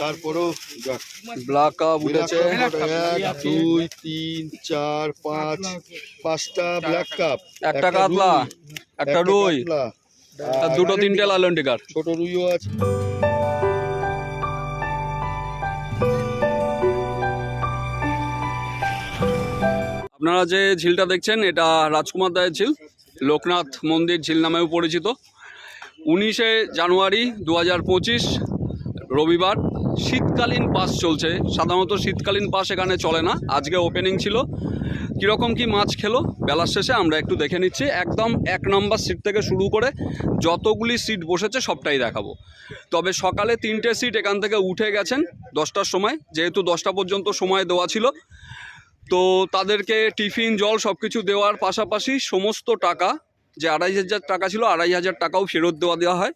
তারপরেও যাক black cup উঠেছে। এক দুই তিন চার পাঁচ পাঁচটা ব্ল্যাক কাপ একটা কাতলা একটা রুই আর দুটো তিনটে লালন টিকার। ছোট রুইও আছে। আপনারা যে ঝিলটা দেখছেন এটা রাজকুমার দায়ের ঝিল লোকনাথ মন্দির ঝিল নামেও পরিচিত। উনিশে জানুয়ারি দু পঁচিশ রবিবার। শীতকালীন পাস চলছে। সাধারণত শীতকালীন পাস এখানে চলে না। আজকে ওপেনিং ছিল। কীরকম কি মাছ খেলো? বেলার শেষে আমরা একটু দেখে নিচ্ছি। একদম এক নম্বর সিট থেকে শুরু করে যতগুলি সিট বসেছে সবটাই দেখাবো। তবে সকালে তিনটে সিট এখান থেকে উঠে গেছেন দশটার সময়। যেহেতু দশটা পর্যন্ত সময় দেওয়া ছিল। তো তাদেরকে টিফিন, জল সব কিছু দেওয়ার পাশাপাশি সমস্ত টাকা, যে আড়াই হাজার টাকা ছিল, আড়াই হাজার টাকাও ফেরত দেওয়া দেওয়া হয়।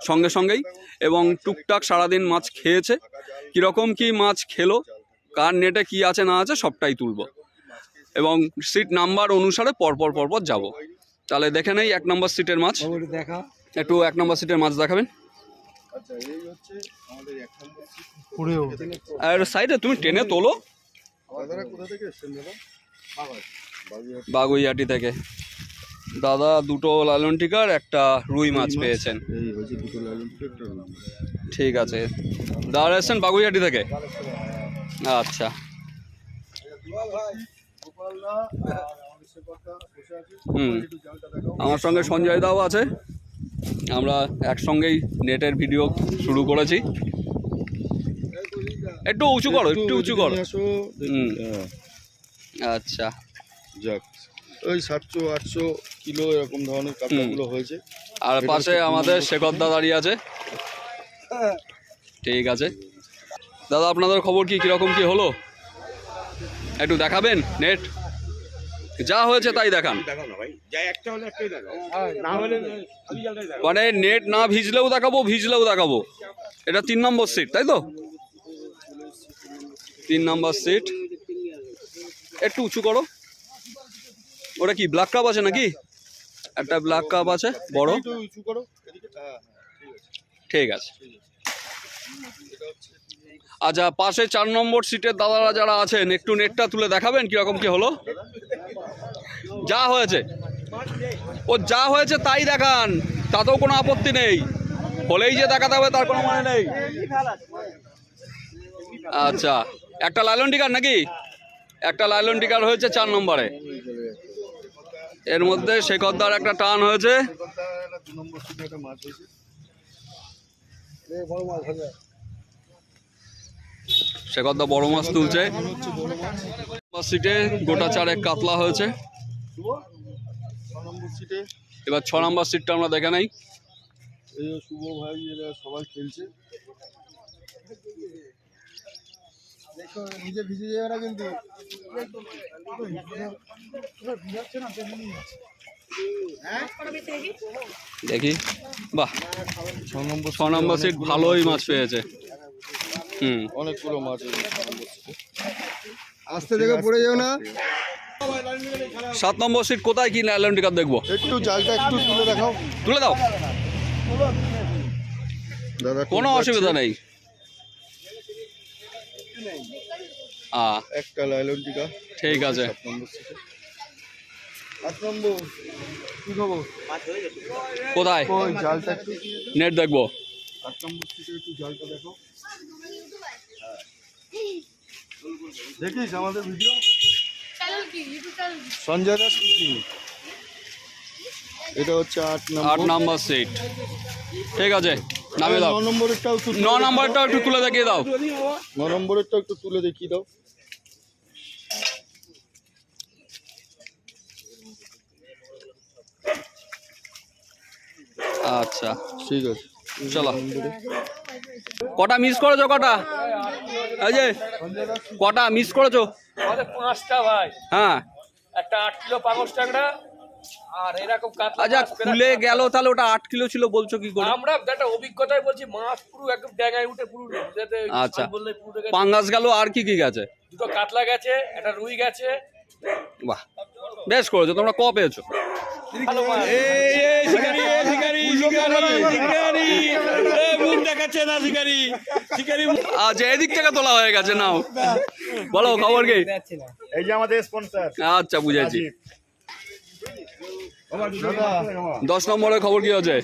সঙ্গে সঙ্গেই এবং টুকটাক সারাদিন মাছ খেয়েছে। কীরকম কি মাছ খেলো কার নেটে কি আছে না আছে সবটাই তুলব। এবং সিট নাম্বার অনুসারে পরপর পরপর যাব। তাহলে দেখে নেই এক নম্বর সিটের মাছ। দেখা। একটু এক নম্বর সিটের মাছ দেখাবেন। আচ্ছা এই হচ্ছে আমাদের এক নম্বর সিট। পুরেও আর সাইডে তুমি টেনে তোলো। বাগুইয়াটি থেকে। দাদা দুটো লালন টিকার একটা রুই মাছ পেয়েছেন। ঠিক আছে। দাদা এসছেন বাগুইহাটি থেকে? আচ্ছা। হুম আমার সঙ্গে সঞ্জয় দাও আছে। আমরা একসঙ্গেই নেটের ভিডিও শুরু করেছি। একটু উঁচু করো একটু উঁচু করো। হুম। আচ্ছা। যাক। ওই সাতশো আটশো কিলো এরকম ধরনের কাতলাগুলো হয়েছে। আর পাশে আমাদের শেখরদা দাঁড়িয়ে আছে। ঠিক আছে। দাদা আপনাদের খবর কি কীরকম কি হলো? একটু দেখাবেন নেট? যা হয়েছে তাই দেখান। মানে নেট না ভিজলেও দেখাবো ভিজলেও দেখাবো। এটা তিন নম্বর সিট তাই তো? তিন নম্বর সিট একটু উঁচু করো। ওটা কি ব্ল্যাক কাপ আছে নাকি? একটা ব্ল্যাক কাপ আছে, বড়। ঠিক আছে। আচ্ছা পাশে চার নম্বর সিটের দাদারা যারা আছেন, একটু নেটটা তুলে দেখাবেন কীরকম কি হলো? যা হয়েছে। ও যা হয়েছে তাই দেখান, তাতেও কোনো আপত্তি নেই। হলেই যে দেখাতে হবে, তার কোনো মানে নেই। আচ্ছা একটা লাইলন টিকার নাকি? একটা লাইলন টিকার হয়েছে চার নম্বরে। এর মধ্যে শেখরদার একটা টান হয়েছে। শেখরদা বড় মাছ তুলছে। সিটে গোটা চারেক কাতলা হয়েছে। এবার ছ নম্বর সিটটা আমরা দেখে নাই। শুভ ভাই, এরা সবাই খেলছে। দেখো নিজে ভিজে যাবে না কিন্তু। দেখি। বাহ। ছ নম্বর ছ নম্বর সিট ভালোই মাছ পেয়েছে। হুম। অনেকগুলো মাছ আস্তে দেখে পড়ে যাও না। সাত নম্বর সিট কোথায় কি লাইলন টিকার দেখব? একটু জালটা একটু তুলে দেখাও। তুলে দাও। দাদা কোনো অসুবিধা নেই। একটা লাইলন টিকা। ঠিক আছে। কোথায়? নেট দেখব। দেখিস আমাদের ভিডিও সঞ্জয় দাস এটা হচ্ছে আট আট নম্বর। সিট ঠিক আছে। নামিয়ে দাও। ন নম্বরেরটাও একটু ন নম্বরটা একটু তুলে দেখিয়ে দাও। ন নম্বরেরটাও একটু তুলে দেখিয়ে দাও। আচ্ছা ঠিক আছে। চলো। কটা মিস করেছ কটা? এই যে কটা মিস করেছ? পাঁচটা ভাই। হ্যাঁ। একটা আট কিলো পাগস ট্যাংরা আর এরকম কাতলা আচ্ছা খুলে গেল তাহলে ওটা আট কিলো ছিল বলছো কি করে? আমরা একটা অভিজ্ঞতায় বলছি মাছ পুরো একদম ড্যাঙায় উঠে পুরো আচ্ছা। পাঙ্গাস গেল আর কি কি গেছে? দুটো কাতলা গেছে একটা রুই গেছে। বাহ বেশ করেছ তোমরা ক পেয়েছ? আচ্ছা এদিক থেকে তোলা হয়ে গেছে নাও। বলো খবর কি? এই যে আমাদের স্পন্সর আচ্ছা বুঝেছি। দশ নম্বরের খবর কি হচ্ছে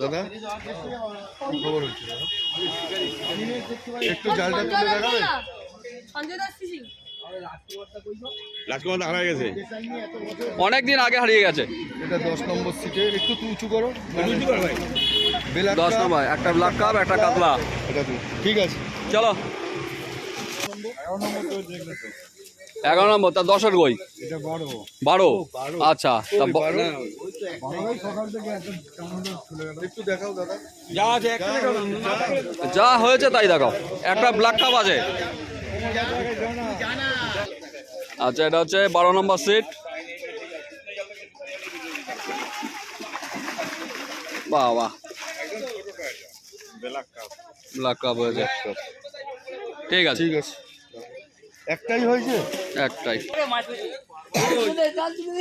দাদা কি খবর হচ্ছে? একটু জালটা তুলে দেখাবে? সঞ্জয় দাস ফিশিং রাজকুমার হারা গেছে। অনেক দিন আগে হারিয়ে গেছে। এটা দশ নম্বর সিটে। একটু উঁচু করো। বেলা দশ নম্বর একটা ব্ল্যাক কাপ একটা কাতলা। এটা তুই। ঠিক আছে। চলো। এগারো নম্বর তা দশের বড় বারো। আচ্ছা তা ব- একটু দেখাও দাদা। যা হয়েছে তাই দেখাও। একটা ব্ল্যাক কাপ আছে। আচ্ছা এটা হচ্ছে বারো নম্বর সিট বাহ বাহ ব্ল্যাক কাপ হয়েছে। ঠিক আছে। ঠিক আছে। একটাই হয়েছে? একটাই।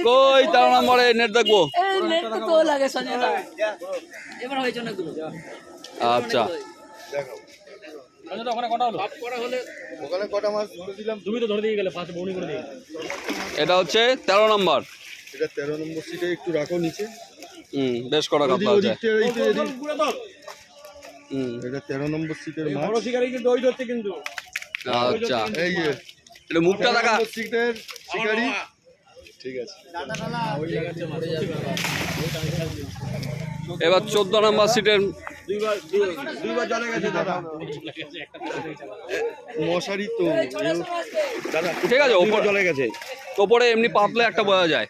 কই তেরো নম্বরে নেট দেখব। আচ্ছা দেখাও ওখানে কটা হলো ওখানে কটা মাছ ধরে দিলাম তুমি তো ধরে দিয়ে গেলে ফার্স্ট বউনি করে দিয়ে এটা হচ্ছে তেরো নম্বর। এটা তেরো নম্বর সিটে একটু রাখো নিচে। হুম বেশ কটা আছে। এটা তেরো নম্বর সিটের মাছ। কিন্তু কিন্তু। আচ্ছা। এই যে এটা মুখটা দেখা। শিকারি। ঠিক আছে। এবার চোদ্দ নম্বর সিটের মশারি তো ঠিক আছে ওপর চলে গেছে। ওপরে এমনি পাতলে একটা বোঝা যায়।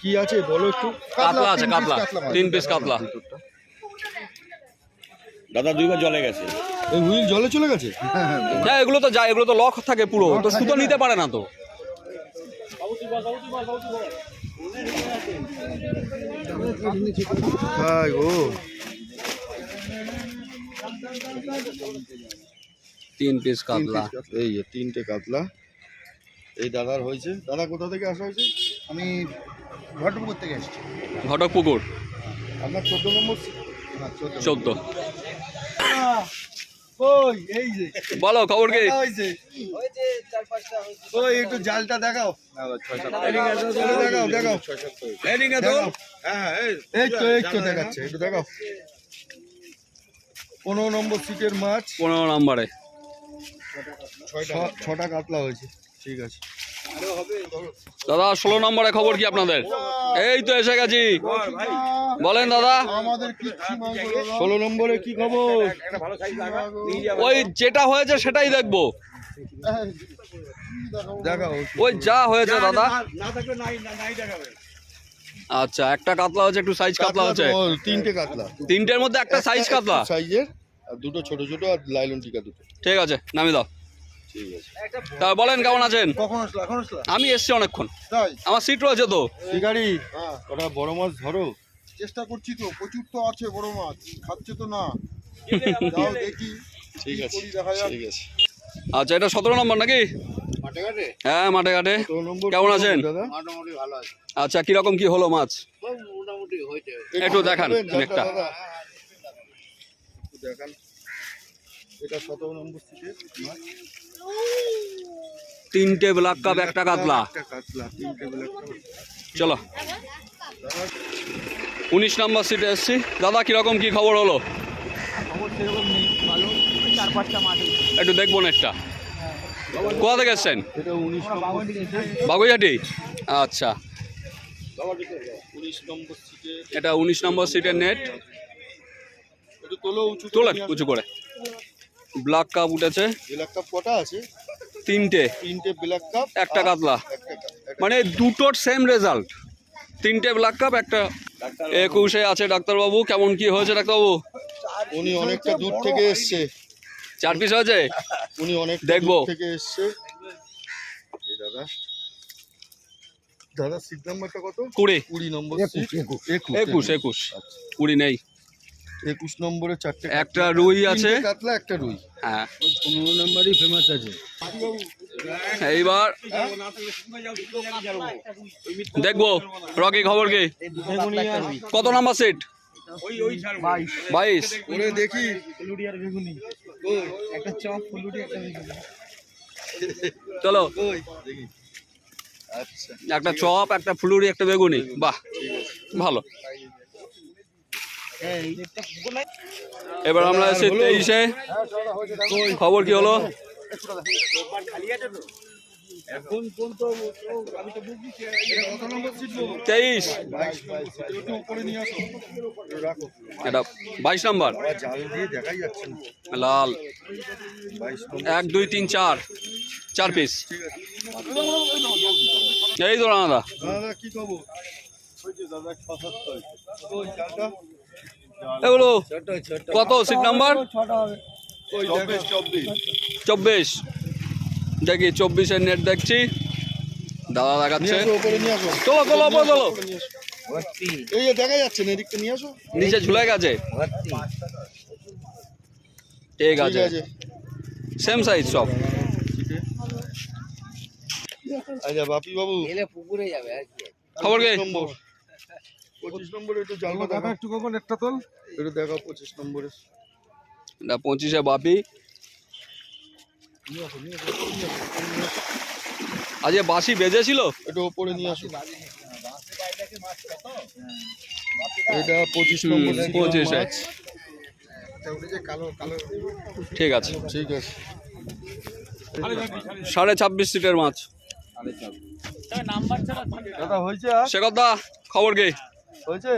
কি আছে বলো একটু? কাতলা আছে কাতলা। তিন পিস কাতলা। দাদা দুইবার জলে গেছে। এই হুইল জলে চলে গেছে? হ্যাঁ এগুলো তো যায় এগুলো তো লক থাকে পুরো তো সুতো নিতে পারে না তো। হাই গো। তিন পিস কাতলা। এই যে তিনটে কাতলা। এই দাদার হয়েছে। দাদা কোথা থেকে আসা হয়েছে? আমি ঘটপুকুর থেকে এসেছি। ঘটক পুকুর আপনার চোদ্দ নম্বর চোদ্দ। ওই এই যে। বলো খবর কি? ওই একটু জালটা দেখাও। দেখাও দেখাও দেখাও। এই তো এই তো দেখাচ্ছে একটু দেখাও। পনেরো নম্বর সিটের মাছ পনেরো নম্বরে। ছ- ছটা কাতলা হয়েছে। ঠিক আছে। দাদা ষোলো নম্বরে খবর কি আপনাদের? এই তো এসে গেছি। বলেন দাদা। ষোলো নম্বরে কি খবর? ওই যেটা হয়েছে সেটাই দেখব। ওই যা হয়েছে দাদা। আচ্ছা একটা কাতলা হচ্ছে একটু সাইজ কাতলা হচ্ছে তিনটে কাতলা। তিনটের মধ্যে একটা সাইজ কাতলা। সাইজের আর দুটো ছোট ছোট আর লাইলন টিকা দুটো। ঠিক আছে নামি দাও। তা বলেন কেমন আছেন? আমি এসছি অনেকক্ষণ। আমার সিট রয়েছে তো। শিকারি? হ্যাঁ ওটা বড় মাছ ধরো। চেষ্টা করছি তো প্রচুর তো আছে বড় মাছ খাচ্ছে তো না। যাও দেখি ঠিক আছে আছে। আচ্ছা এটা সতেরো নম্বর নাকি? হ্যাঁ মাঠে ঘাটে। কেমন আছেন? আচ্ছা কীরকম কি হলো মাছ? মোটামুটি একটু দেখান একটা দেখান এটা সতেরো নম্বর মাছ। তিনটে ব্ল্যাক কাপ একটা কাতলা। চলো। উনিশ নম্বর সিটে এসছি। দাদা কীরকম কি খবর হলো? একটু দেখব একটা কোথা থেকে এসছেন? বাগুইহাটি? আচ্ছা। উনিশ নম্বর সিটে এটা উনিশ নম্বর সিটের নেট একটু তোলো উঁচু তোলেন উঁচু করে। ব্ল্যাক কাপ উঠেছে। ব্ল্যাক কাপ কটা আছে? তিনটে। তিনটে ব্ল্যাক কাপ একটা কাতলা। মানে দুটোর সেম রেজাল্ট তিনটে ব্ল্যাক কাপ একটা একুশে আছে ডাক্তারবাবু। কেমন কি হয়েছে ডাক্তারবাবু? উনি অনেকটা দূর থেকে এসছে। চার পিস হয়েছে? উনি অনেক দেখব। দূর থেকে এসছে। এই দাদা। দাদা সিট নাম্বারটা কত? কুড়ি। কুড়ি নম্বর একুশ, একুশ। একুশ। কুড়ি নেই। একুশ নম্বরে চারটে একটা রুই আছে। কাতলা একটা রুই। হ্যাঁ। পনেরো নাম্বারই ফেমাস আছে। এইবার দেখব। রকি খবর কি? কত নাম্বার সেট বাইশ। ওরে দেখি। চলো। আচ্ছা। একটা চপ একটা ফুলুরি একটা বেগুনি। বাহ ভালো। এবার আমরা এসে তেইশে। খবর কি হলো? তেইশ। এটা বাইশ নাম্বার। লাল। এক দুই তিন চার। চার পিস। আছে এই তো দাদা কি খবর? দাদা ছ সত্তর ওই চালটা এগুলো কত সিট নাম্বার চব্বিশ দেখি চব্বিশের নেট দেখছি। দাদা দেখাচ্ছে। চলো চলো ওপরে চলো দেখা যাচ্ছে না এদিকটা নিয়ে আসো। নিচে ঝুলে গেছে। ঠিক আছে। আছে। সেম সাইজ সব। আচ্ছা বাপি বাবু। পুকুরে যাবে খবর কি? পঁচিশ নম্বরে একটু জালটা দেখা একটু কখন একটা তোল। একটু দেখাও পঁচিশ নম্বরে। এটা পঁচিশে বাপি। আজকে বাসি বেজেছিল? একটু ওপরে নিয়ে আসো। এটা পঁচিশ হুম, নম্বর। সিরিয়াল পঁচিশে মাছ। ঠিক আছে। ঠিক আছে। সাড়ে ছাব্বিশ সিটের মাছ। দাদা হয়েছে সে কথা খবর কি? হয়েছে?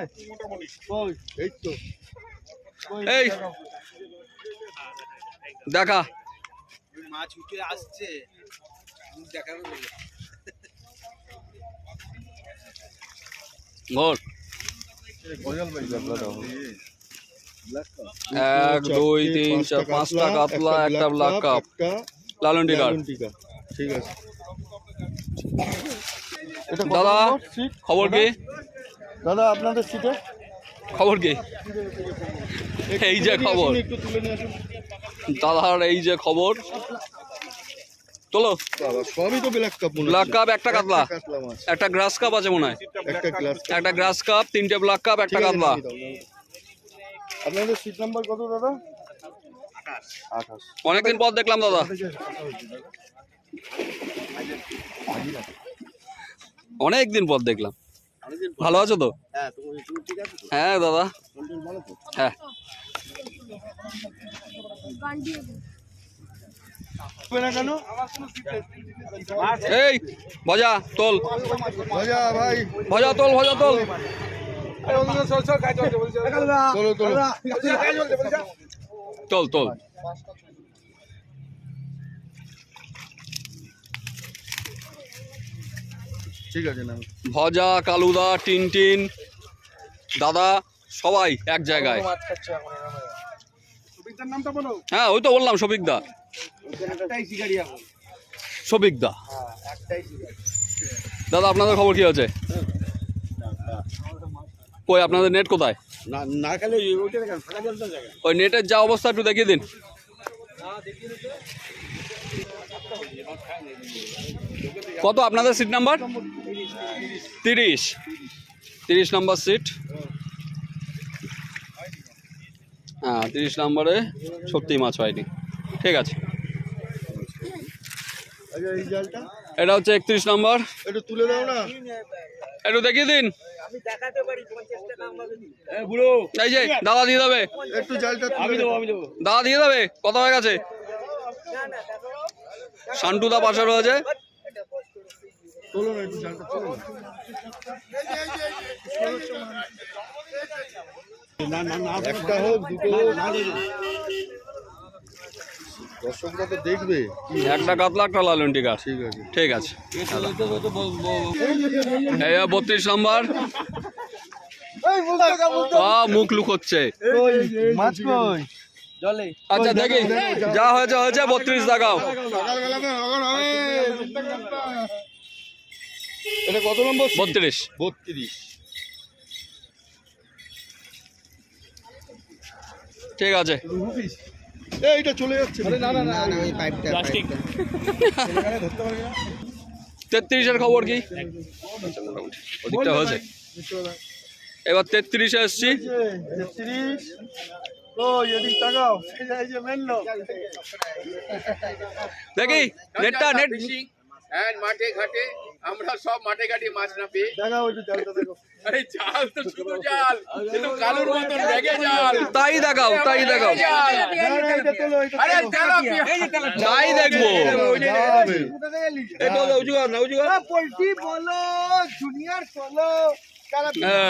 কই এই তো। এই। দেখা। মাছ উঠে আসছে। এক দুই তিন চার পাঁচটা কাতলা একটা ব্ল্যাক কাপ লালন টিকার ঠিক আছে। দাদা খবর কি? দাদা আপনাদের সিটে খবর কি? এই যে খবর। দাদার এই যে খবর। চলো বাবা সবই তো ব্ল্যাক কাপ ব্ল্যাক কাপ একটা কাতলা। একটা গ্রাস কাপ আছে মনে হয়। একটা গ্রাস কাপ তিনটে ব্ল্যাক কাপ একটা কাতলা। আপনাদের সিট নাম্বার কত দাদা? অনেকদিন পর দেখলাম দাদা। অনেক দিন পর দেখলাম। ভালো আছো তো? হ্যাঁ দাদা। হ্যাঁ। না কেন? এই ভজা তোল। মজা ভাই। ভজা তোল ভজা তোল। চলো চলো তোল তোল। ঠিক আছে না ভজা কালুদা টিনটিন দাদা সবাই এক জায়গায়। হ্যাঁ ওই তো বললাম শফিক দা শফিক দা দাদা আপনাদের খবর কি আছে? কই আপনাদের নেট কোথায়? ওই নেটের যা অবস্থা একটু দেখিয়ে দিন। কত আপনাদের সিট নাম্বার তিরিশ। তিরিশ নাম্বার সিট হ্যাঁ তিরিশ নম্বরে সত্যি মাছ হয়নি। ঠিক আছে। আচ্ছা এই জালটা এটা হচ্ছে একত্রিশ নম্বর। একটু তুলে দাও না। একটু দেখিয়ে দিন। এই যে দাদা দিয়ে দেবে। একটু জালটা দাদা দিয়ে দেবে। কত হয়ে গেছে? শান্টুদা পাশে রয়েছে একটু জালটা তোলো না একটা হোক দুটো দর্শকরা তো দেখবে একটা কাতলা একটা লালন টিকা ঠিক আছে ঠিক আছে এই বত্রিশ নম্বর আ, মুখ লুকোচ্ছে মাছ কই আচ্ছা দেখি। যা হয়েছে হয়েছে বত্রিশ দেখাও। এটা কত নম্বর বত্রিশ। বত্রিশ। ঠিক আছে। এই, এইটা চলে যাচ্ছে। না না না তেত্রিশের খবর কি? হয়েছে। এবার তেত্রিশে এসছি। ও এদিক তাকাও এই যে মেন লোক দেখি নেটটা নেট হ্যাঁ মাঠে ঘাটে আমরা সব মাঠে ঘাটে মাছ না পেয়ে দেখাও একটু জালটা দেখো। আরে জাল তো শুধু জাল কিন্তু কালুর মতন রেগে জাল। তাই দেখাও তাই দেখাও। আরে। তাই দেখব। জুনিয়র বলো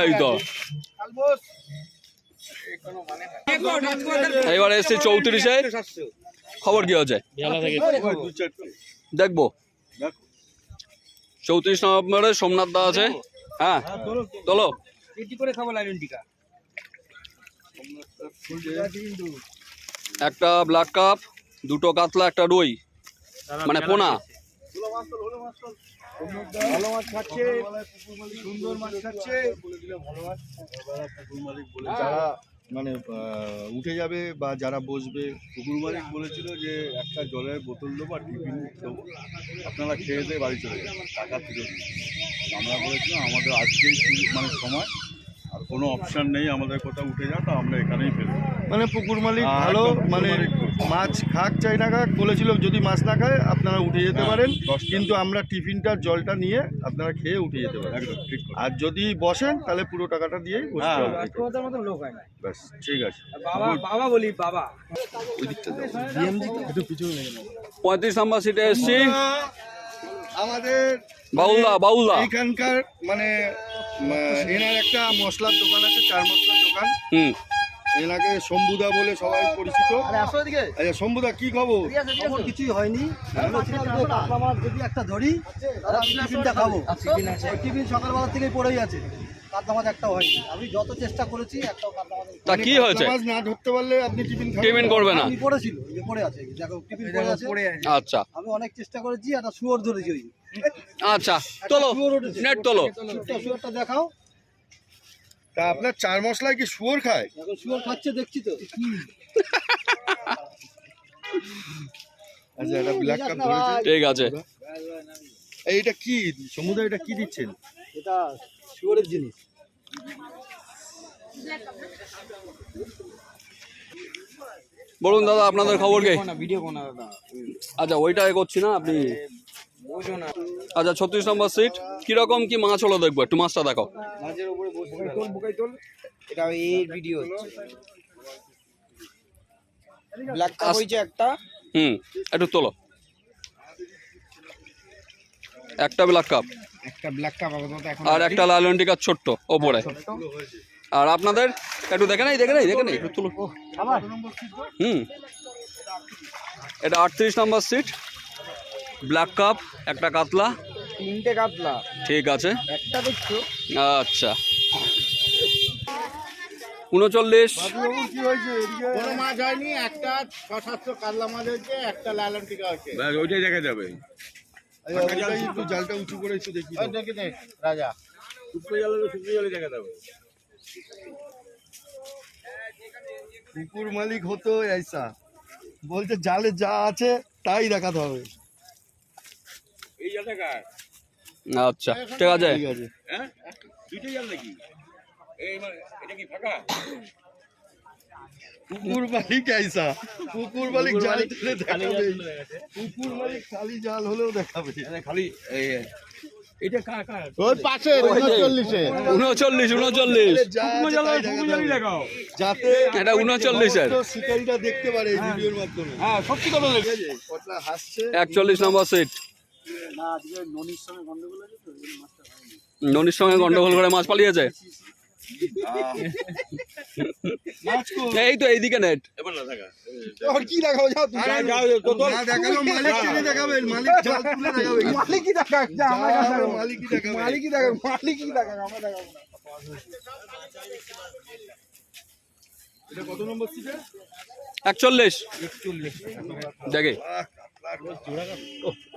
এই তো। এবার এসছি চৌত্রিশে। খবর কি হচ্ছে দেখব। চৌত্রিশ নভেম্বরে সোমনাথ দা আছে। হ্যাঁ তোলো। একটা ব্ল্যাক কাপ দুটো কাতলা একটা রুই। মানে পোনা। ভালো মাছ খাচ্ছে, সুন্দর মাছ খাচ্ছে যারা মানে উঠে যাবে বা যারা বসবে পুকুর মালিক বলেছিল যে একটা জলের বোতল দেবো আর টিফিন দেবো আপনারা খেয়ে দিয়ে বাড়ি চলে যাবেন টাকা দিন। আমরা বলেছিলাম, আমাদের আজকেই মানে সময়, আর কোনো অপশান নেই, আমাদের কোথাও উঠে যাও তো আমরা এখানেই মানে পুকুর মালিক হ্যাঁ, ভালো মানে মাছ খাক চাই না খাক বলেছিল যদি মাছ না খায় আপনারা উঠে যেতে হ্যাঁ, পারেন। কিন্তু আমরা টিফিনটা জলটা নিয়ে আপনারা খেয়ে উঠে যেতে পারেন। একদম ঠিক আর যদি বসেন তাহলে পুরো টাকাটা দিয়েই বসতে হ্যাঁ, ব্যাস ঠিক আছে। বাবা বাবা বলি বাবা। পঁয়ত্রিশ নম্বর সিটে এসছি। আমাদের বাউলদা বাউলদা। এইখানকার মানে এনার একটা মশলার দোকান আছে চার মশলার দোকান। হুম। এনাকে শম্ভুদা বলে সবাই পরিচিত। আচ্ছা শম্ভুদা কি খবর? খবর কিছুই হয়নি। বলছিলাম যে কাতলা মাছ যদি একটা ধরি টিফিনটা খাব। ওই টিফিন সকালবেলা থেকেই পড়েই আছে। কাতলা মাছ একটা হয়নি। আমি যত চেষ্টা করেছি একটাও তা কি হয়েছে? মাছ না ধরতে পারলে আপনি টিফিন করবে না। পড়েছিল যে পড়ে আছে দেখো টিফিন পড়ে আছে। আচ্ছা। আমি অনেক চেষ্টা করেছি একটা শুয়োর ধরেছি ওই আচ্ছা তোলো নেট তোলো। শুয়োরটা দেখাও। তা আপনার চার মশলায় কি শুয়োর খায়? দেখো শুয়োর খাচ্ছে দেখছি তো। আচ্ছা এটা ব্ল্যাক কাপ ধরেছে ঠিক আছে। এইটা কি? সমুদ্র এটা কি দিচ্ছেন? এটা শুয়োরের জিনিস। বলুন দাদা আপনাদের খবর কি? আচ্ছা ওইটা করছি না আপনি আচ্ছা ছত্রিশ নম্বর সিট কীরকম কি মাছ হলো দেখব? একটু মাছটা দেখো এটা এই ভিডিও ব্ল্যাক কাপ হয়েছে একটা। হুম একটু তোলো। একটা ব্ল্যাক কাপ একটা ব্ল্যাক কাপ আপাতত এখন আর একটা লাল কাপ ছোট্ট ওপরে। আর আপনাদের? একটু দেখে নাই দেখে নাই দেখে নাই? একটু তুলো। হুম। এটা আটত্রিশ নম্বর সিট ব্ল্যাক কাপ একটা কাতলা। তিনটে কাতলা। ঠিক আছে। একটা দেখছ? আচ্ছা। উনচল্লিশ। কি হয়েছে কোনো মাছ হয়নি একটা ছ সাতশো কাতলা মাছ হয়েছে একটা লালন টিকা হয়েছে। ওইটাই দেখা যাবে। জালটা উঁচু করে একটু দেখি রাজা। কুকুর মালিক হতো এইসা বলছে জালে যা আছে তাই দেখাতে হবে। আচ্ছা ঠিক আছে। হ্যাঁ? দুইটাই জাল নাকি? মানে এটা কি ফাঁকা? কুকুর মালিক এইসা কুকুর মালিক জাল তুলে দেখাবে। কুকুর মালিক খালি জাল হলেও দেখাবে। খালি এটা কার কার? ওই পাশে উনচল্লিশে। উনচল্লিশ উনচল্লিশ। যা আছে তাই দেখাতে হবে। যাতে এটা উনচল্লিশের। সমস্ত শিকারীরা দেখতে পারে এই ভিডিওর মাধ্যমে। হ্যাঁ সত্যি কথা ঠিক আছে হাসছে। একচল্লিশ নম্বর সিট ননির সঙ্গে গন্ডগোল করে মাছ পালিয়েছে? এই তো এইদিকে নেট আর কি দেখাবো? যাও দেখাল মালিক টেনে দেখাবে মালিক জাল তুলে দেখাবে। মালিকই দেখা জাল মালিকই দেখাবে। মালিকই দেখা মালিকই দেখা আমরা দেখাবো না। এটা কত নম্বর সিটে একচল্লিশ। দেখে।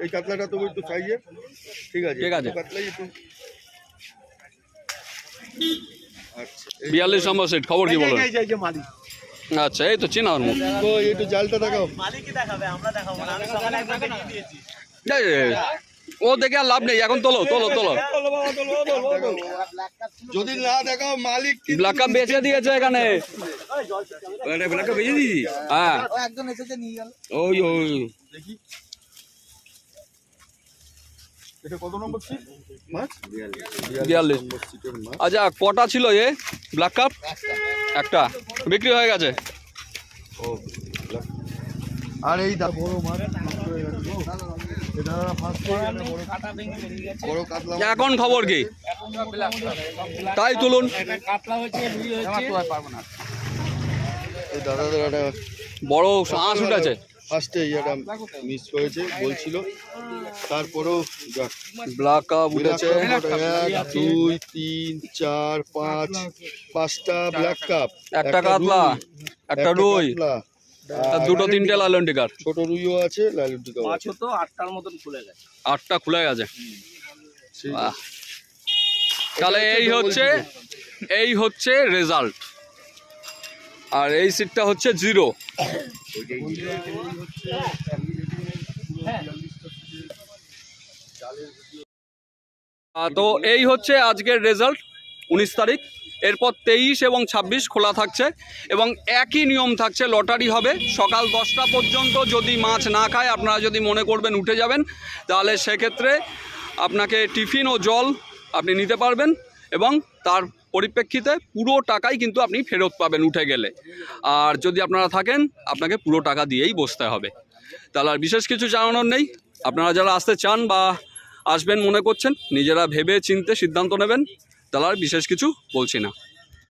এই কাতলাটা তো একটু সাইজের ঠিক আছে ঠিক আছে। একটু কাতলাই একটু আচ্ছা এই- বিয়াল্লিশ নম্বর সিট খবর কি বলুন আচ্ছা এই তো চেনার মুখ কই একটু জালটা দেখাও এই, এই, ও দেখে আর লাভ নেই এখন তোলো তোলো তোলো। যদি না দেখাও মালিক ব্ল্যাক কাপ বেচে দিয়েছে এখানে। হ্যাঁ। একজন এসেছে নিয়ে গেল। ওই ওই। আচ্ছা কটা ছিল এ ব্ল্যাক কাপ একটা। বিক্রি হয়ে গেছে। ও আর এই দা বড় মাছ। এখন খবর কি? তাই তুলুন। দাদাদের একটা বড় আঁশ উঠেছে। ফার্স্টে ইয়েটা মিস হয়েছে বলছিল। তারপরেও যাক। ব্ল্যাক কাপ উঠেছে। এক দুই তিন চার পাঁচ পাঁচটা ব্ল্যাক কাপ একটা কাতলা একটা রুই। দুটো তিনটে লালন টিকার ছোট রুইও আছে লালুর টিকাও আছে। তো আটটার মতন খুলে গেছে। আটটা খুলে গেছে। তাহলে এই হচ্ছে এই হচ্ছে রেজাল্ট আর এই সিটটা হচ্ছে জিরো তো এই হচ্ছে আজকের রেজাল্ট উনিশ তারিখ। এরপর তেইশ এবং ছাব্বিশ খোলা থাকছে এবং একই নিয়ম থাকছে, লটারি হবে। সকাল দশটা পর্যন্ত যদি মাছ না খায়, আপনারা যদি মনে করবেন উঠে যাবেন, তাহলে সেক্ষেত্রে আপনাকে টিফিন ও জল আপনি নিতে পারবেন এবং তার পরিপ্রেক্ষিতে পুরো টাকাই কিন্তু আপনি ফেরত পাবেন উঠে গেলে। আর যদি আপনারা থাকেন, আপনাকে পুরো টাকা দিয়েই বসতে হবে। তাহলে আর বিশেষ কিছু জানানোর নেই। আপনারা যারা আসতে চান বা আসবেন মনে করছেন, নিজেরা ভেবে চিনতে সিদ্ধান্ত নেবেন। তাহলে আর বিশেষ কিছু বলছি না।